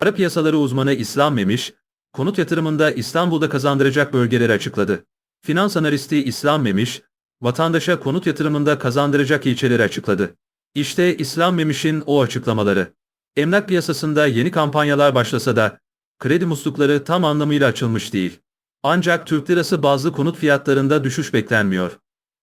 Para piyasaları uzmanı İslam Memiş, konut yatırımında İstanbul'da kazandıracak bölgeleri açıkladı. Finans analisti İslam Memiş, vatandaşa konut yatırımında kazandıracak ilçeleri açıkladı. İşte İslam Memiş'in o açıklamaları. Emlak piyasasında yeni kampanyalar başlasa da kredi muslukları tam anlamıyla açılmış değil. Ancak Türk lirası bazlı konut fiyatlarında düşüş beklenmiyor.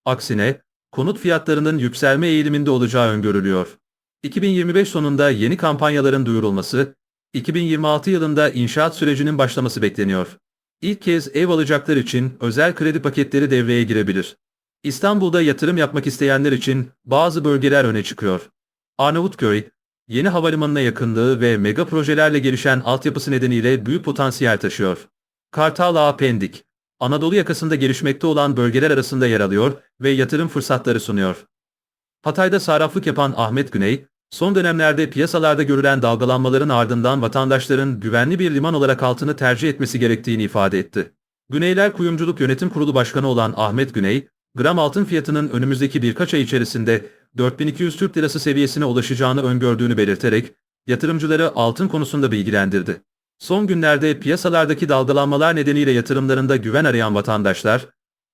Aksine konut fiyatlarının yükselme eğiliminde olacağı öngörülüyor. 2025 sonunda yeni kampanyaların duyurulması, 2026 yılında inşaat sürecinin başlaması bekleniyor. İlk kez ev alacaklar için özel kredi paketleri devreye girebilir. İstanbul'da yatırım yapmak isteyenler için bazı bölgeler öne çıkıyor. Arnavutköy, yeni havalimanına yakınlığı ve mega projelerle gelişen altyapısı nedeniyle büyük potansiyel taşıyor. Kartal Ağa Pendik, Anadolu yakasında gelişmekte olan bölgeler arasında yer alıyor ve yatırım fırsatları sunuyor. Hatay'da sarraflık yapan Ahmet Güney, son dönemlerde piyasalarda görülen dalgalanmaların ardından vatandaşların güvenli bir liman olarak altını tercih etmesi gerektiğini ifade etti. Güneyler Kuyumculuk Yönetim Kurulu Başkanı olan Ahmet Güney, gram altın fiyatının önümüzdeki birkaç ay içerisinde 4200 Türk Lirası seviyesine ulaşacağını öngördüğünü belirterek, yatırımcıları altın konusunda bilgilendirdi. Son günlerde piyasalardaki dalgalanmalar nedeniyle yatırımlarında güven arayan vatandaşlar,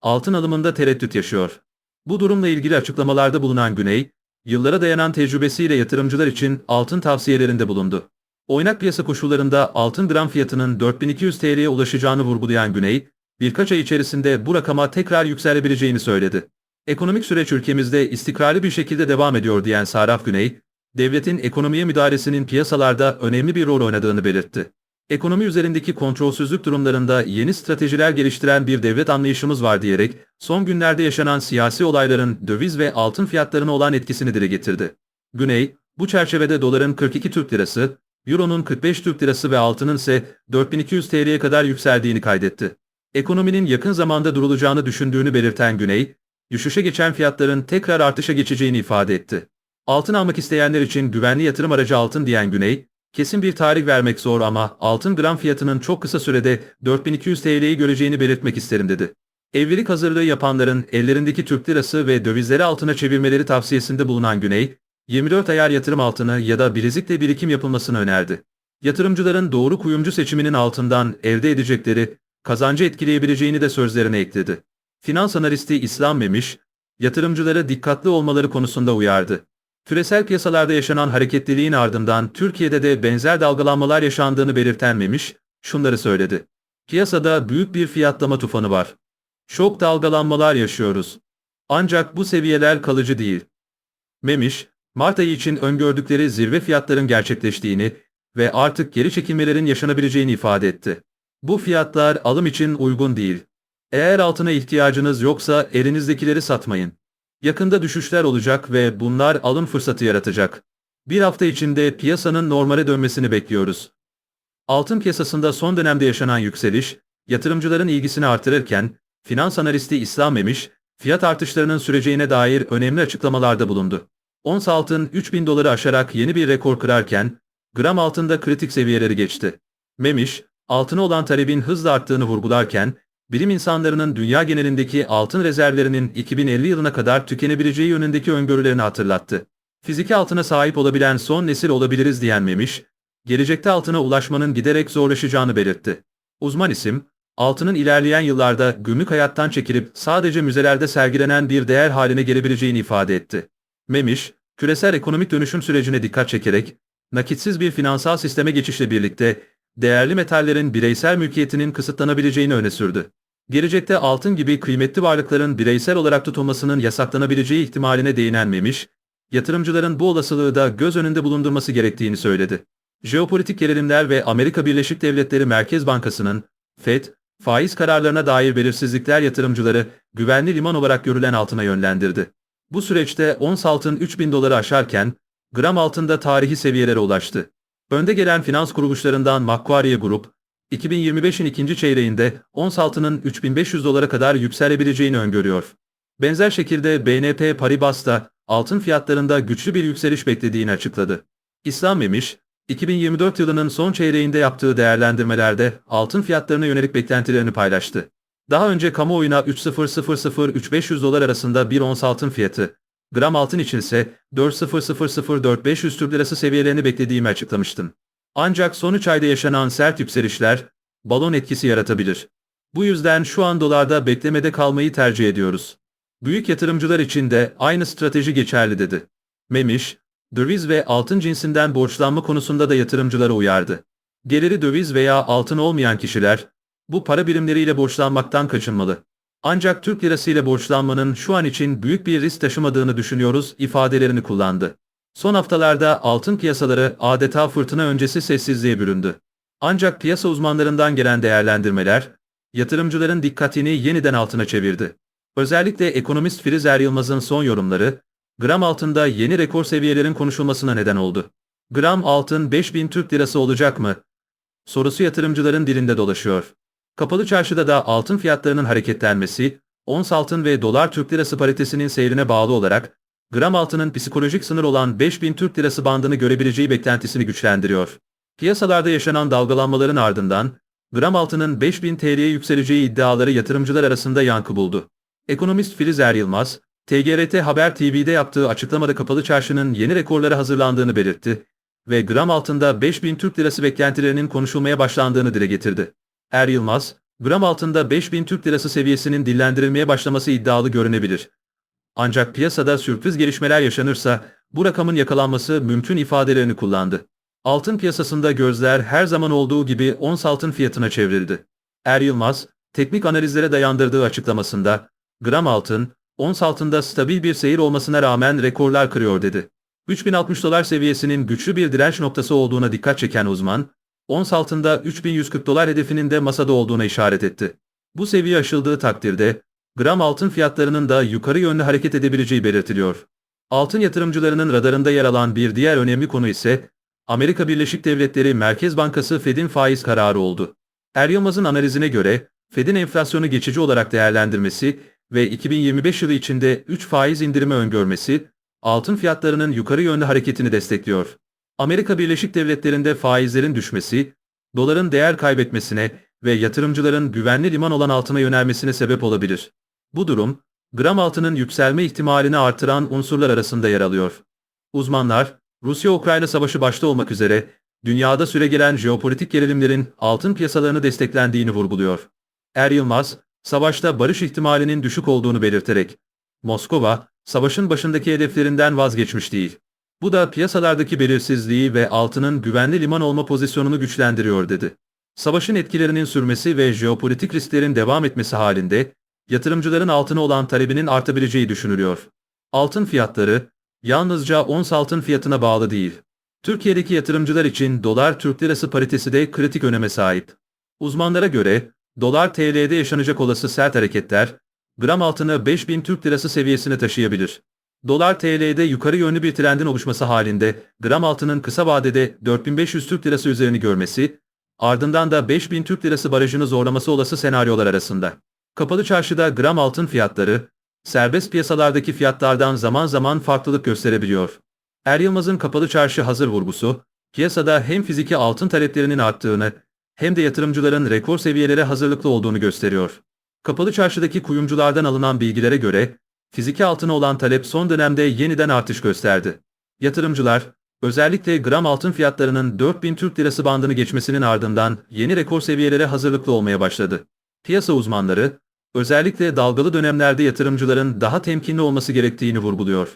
altın alımında tereddüt yaşıyor. Bu durumla ilgili açıklamalarda bulunan Güney, yıllara dayanan tecrübesiyle yatırımcılar için altın tavsiyelerinde bulundu. Oynak piyasa koşullarında altın gram fiyatının 4200 TL'ye ulaşacağını vurgulayan Güney, birkaç ay içerisinde bu rakama tekrar yükselebileceğini söyledi. Ekonomik süreç ülkemizde istikrarlı bir şekilde devam ediyor diyen Saraf Güney, devletin ekonomiye müdahalesinin piyasalarda önemli bir rol oynadığını belirtti. Ekonomi üzerindeki kontrolsüzlük durumlarında yeni stratejiler geliştiren bir devlet anlayışımız var diyerek, son günlerde yaşanan siyasi olayların döviz ve altın fiyatlarına olan etkisini dile getirdi. Güney, bu çerçevede doların 42 Türk Lirası, Euro'nun 45 Türk Lirası ve altının ise 4200 TL'ye kadar yükseldiğini kaydetti. Ekonominin yakın zamanda durulacağını düşündüğünü belirten Güney, düşüşe geçen fiyatların tekrar artışa geçeceğini ifade etti. Altın almak isteyenler için güvenli yatırım aracı altın diyen Güney, kesin bir tarih vermek zor ama altın gram fiyatının çok kısa sürede 4200 TL'yi göreceğini belirtmek isterim dedi. Evlilik hazırlığı yapanların ellerindeki Türk lirası ve dövizleri altına çevirmeleri tavsiyesinde bulunan Güney, 24 ayar yatırım altını ya da bilezikle birikim yapılmasını önerdi. Yatırımcıların doğru kuyumcu seçiminin altından elde edecekleri kazancı etkileyebileceğini de sözlerine ekledi. Finans analisti İslam Memiş, yatırımcılara dikkatli olmaları konusunda uyardı. Küresel piyasalarda yaşanan hareketliliğin ardından Türkiye'de de benzer dalgalanmalar yaşandığını belirten Memiş, şunları söyledi. Piyasada büyük bir fiyatlama tufanı var. Çok dalgalanmalar yaşıyoruz. Ancak bu seviyeler kalıcı değil. Memiş, Mart ayı için öngördükleri zirve fiyatların gerçekleştiğini ve artık geri çekilmelerin yaşanabileceğini ifade etti. Bu fiyatlar alım için uygun değil. Eğer altına ihtiyacınız yoksa elinizdekileri satmayın. Yakında düşüşler olacak ve bunlar alım fırsatı yaratacak. Bir hafta içinde piyasanın normale dönmesini bekliyoruz. Altın piyasasında son dönemde yaşanan yükseliş, yatırımcıların ilgisini artırırken, finans analisti İslam Memiş, fiyat artışlarının süreceğine dair önemli açıklamalarda bulundu. Ons altın 3000 doları aşarak yeni bir rekor kırarken, gram altında kritik seviyeleri geçti. Memiş, altına olan talebin hızla arttığını vurgularken, bilim insanlarının dünya genelindeki altın rezervlerinin 2050 yılına kadar tükenebileceği yönündeki öngörülerini hatırlattı. Fiziki altına sahip olabilen son nesil olabiliriz diyenmemiş, gelecekte altına ulaşmanın giderek zorlaşacağını belirtti. Uzman isim, altının ilerleyen yıllarda gümrük hayattan çekilip sadece müzelerde sergilenen bir değer haline gelebileceğini ifade etti. Memiş, küresel ekonomik dönüşüm sürecine dikkat çekerek, nakitsiz bir finansal sisteme geçişle birlikte değerli metallerin bireysel mülkiyetinin kısıtlanabileceğini öne sürdü. Gelecekte altın gibi kıymetli varlıkların bireysel olarak tutulmasının yasaklanabileceği ihtimaline değinenmemiş, yatırımcıların bu olasılığı da göz önünde bulundurması gerektiğini söyledi. Jeopolitik gerilimler ve Amerika Birleşik Devletleri Merkez Bankası'nın FED, faiz kararlarına dair belirsizlikler yatırımcıları güvenli liman olarak görülen altına yönlendirdi. Bu süreçte ons altın 3000 doları aşarken, gram altında tarihi seviyelere ulaştı. Önde gelen finans kuruluşlarından Macquarie Group, 2025'in ikinci çeyreğinde ons altının 3500 dolara kadar yükselebileceğini öngörüyor. Benzer şekilde BNP Paribas da altın fiyatlarında güçlü bir yükseliş beklediğini açıkladı. İslam Memiş, 2024 yılının son çeyreğinde yaptığı değerlendirmelerde altın fiyatlarına yönelik beklentilerini paylaştı. Daha önce kamuoyuna 3.000-3.500 dolar arasında bir ons altın fiyatı, gram altın için ise 4.000-4.500 Türk Lirası seviyelerini beklediğimi açıklamıştım. Ancak son 3 ayda yaşanan sert yükselişler, balon etkisi yaratabilir. Bu yüzden şu an dolarda beklemede kalmayı tercih ediyoruz. Büyük yatırımcılar için de aynı strateji geçerli dedi. Memiş, döviz ve altın cinsinden borçlanma konusunda da yatırımcılara uyardı. Geliri döviz veya altın olmayan kişiler, bu para birimleriyle borçlanmaktan kaçınmalı. Ancak Türk lirası ile borçlanmanın şu an için büyük bir risk taşımadığını düşünüyoruz ifadelerini kullandı. Son haftalarda altın piyasaları adeta fırtına öncesi sessizliğe büründü. Ancak piyasa uzmanlarından gelen değerlendirmeler, yatırımcıların dikkatini yeniden altına çevirdi. Özellikle ekonomist Frizer Yılmaz'ın son yorumları, gram altında yeni rekor seviyelerin konuşulmasına neden oldu. Gram altın 5000 Türk lirası olacak mı? Sorusu yatırımcıların dilinde dolaşıyor. Kapalı çarşıda da altın fiyatlarının hareketlenmesi, ons altın ve dolar Türk lirası paritesinin seyrine bağlı olarak, gram altının psikolojik sınır olan 5000 Türk lirası bandını görebileceği beklentisini güçlendiriyor. Piyasalarda yaşanan dalgalanmaların ardından, gram altının 5000 TL'ye yükseleceği iddiaları yatırımcılar arasında yankı buldu. Ekonomist Filiz Er Yılmaz, TGRT Haber TV'de yaptığı açıklamada kapalı çarşının yeni rekorlara hazırlandığını belirtti ve gram altında 5000 Türk lirası beklentilerinin konuşulmaya başlandığını dile getirdi. Er Yılmaz, gram altında 5000 Türk lirası seviyesinin dillendirilmeye başlaması iddialı görünebilir. Ancak piyasada sürpriz gelişmeler yaşanırsa bu rakamın yakalanması mümkün ifadelerini kullandı. Altın piyasasında gözler her zaman olduğu gibi ons altın fiyatına çevrildi. Er Yılmaz, teknik analizlere dayandırdığı açıklamasında, gram altın, ons altında stabil bir seyir olmasına rağmen rekorlar kırıyor dedi. 3060 dolar seviyesinin güçlü bir direnç noktası olduğuna dikkat çeken uzman, ons altında 3140 dolar hedefinin de masada olduğuna işaret etti. Bu seviye aşıldığı takdirde, gram altın fiyatlarının da yukarı yönlü hareket edebileceği belirtiliyor. Altın yatırımcılarının radarında yer alan bir diğer önemli konu ise, Amerika Birleşik Devletleri Merkez Bankası Fed'in faiz kararı oldu. Er Yılmaz'ın analizine göre, Fed'in enflasyonu geçici olarak değerlendirmesi ve 2025 yılı içinde 3 faiz indirimi öngörmesi, altın fiyatlarının yukarı yönlü hareketini destekliyor. Amerika Birleşik Devletleri'nde faizlerin düşmesi, doların değer kaybetmesine ve yatırımcıların güvenli liman olan altına yönelmesine sebep olabilir. Bu durum, gram altının yükselme ihtimalini artıran unsurlar arasında yer alıyor. Uzmanlar, Rusya-Ukrayna savaşı başta olmak üzere, dünyada süregelen jeopolitik gerilimlerin altın piyasalarını desteklendiğini vurguluyor. Er Yılmaz, savaşta barış ihtimalinin düşük olduğunu belirterek, Moskova, savaşın başındaki hedeflerinden vazgeçmiş değil. Bu da piyasalardaki belirsizliği ve altının güvenli liman olma pozisyonunu güçlendiriyor dedi. Savaşın etkilerinin sürmesi ve jeopolitik risklerin devam etmesi halinde, yatırımcıların altına olan talebinin artabileceği düşünülüyor. Altın fiyatları, yalnızca ons altın fiyatına bağlı değil. Türkiye'deki yatırımcılar için dolar Türk lirası paritesi de kritik öneme sahip. Uzmanlara göre, dolar TL'de yaşanacak olası sert hareketler, gram altını 5000 Türk lirası seviyesine taşıyabilir. Dolar TL'de yukarı yönlü bir trendin oluşması halinde gram altının kısa vadede 4500 Türk lirası üzerini görmesi, ardından da 5000 Türk lirası barajını zorlaması olası senaryolar arasında. Kapalı çarşıda gram altın fiyatları, serbest piyasalardaki fiyatlardan zaman zaman farklılık gösterebiliyor. Er Yılmaz'ın kapalı çarşı hazır vurgusu, piyasada hem fiziki altın taleplerinin arttığını hem de yatırımcıların rekor seviyelere hazırlıklı olduğunu gösteriyor. Kapalı çarşıdaki kuyumculardan alınan bilgilere göre, fiziki altına olan talep son dönemde yeniden artış gösterdi. Yatırımcılar, özellikle gram altın fiyatlarının 4000 Türk Lirası bandını geçmesinin ardından yeni rekor seviyelere hazırlıklı olmaya başladı. Piyasa uzmanları, özellikle dalgalı dönemlerde yatırımcıların daha temkinli olması gerektiğini vurguluyor.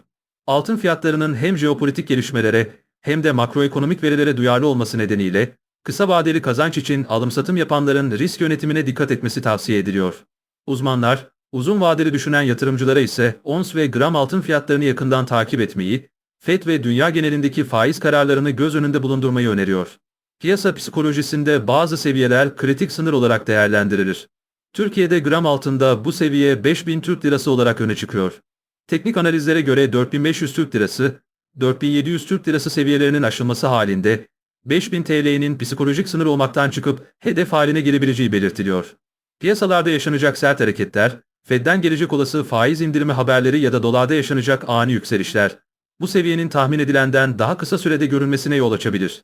Altın fiyatlarının hem jeopolitik gelişmelere hem de makroekonomik verilere duyarlı olması nedeniyle, kısa vadeli kazanç için alım-satım yapanların risk yönetimine dikkat etmesi tavsiye ediliyor. Uzmanlar, uzun vadeli düşünen yatırımcılara ise ons ve gram altın fiyatlarını yakından takip etmeyi, FED ve dünya genelindeki faiz kararlarını göz önünde bulundurmayı öneriyor. Piyasa psikolojisinde bazı seviyeler kritik sınır olarak değerlendirilir. Türkiye'de gram altında bu seviye 5000 Türk Lirası olarak öne çıkıyor. Teknik analizlere göre 4500 Türk Lirası, 4700 Türk Lirası seviyelerinin aşılması halinde 5000 TL'nin psikolojik sınır olmaktan çıkıp hedef haline gelebileceği belirtiliyor. Piyasalarda yaşanacak sert hareketler, Fed'den gelecek olası faiz indirimi haberleri ya da dolarda yaşanacak ani yükselişler, bu seviyenin tahmin edilenden daha kısa sürede görülmesine yol açabilir.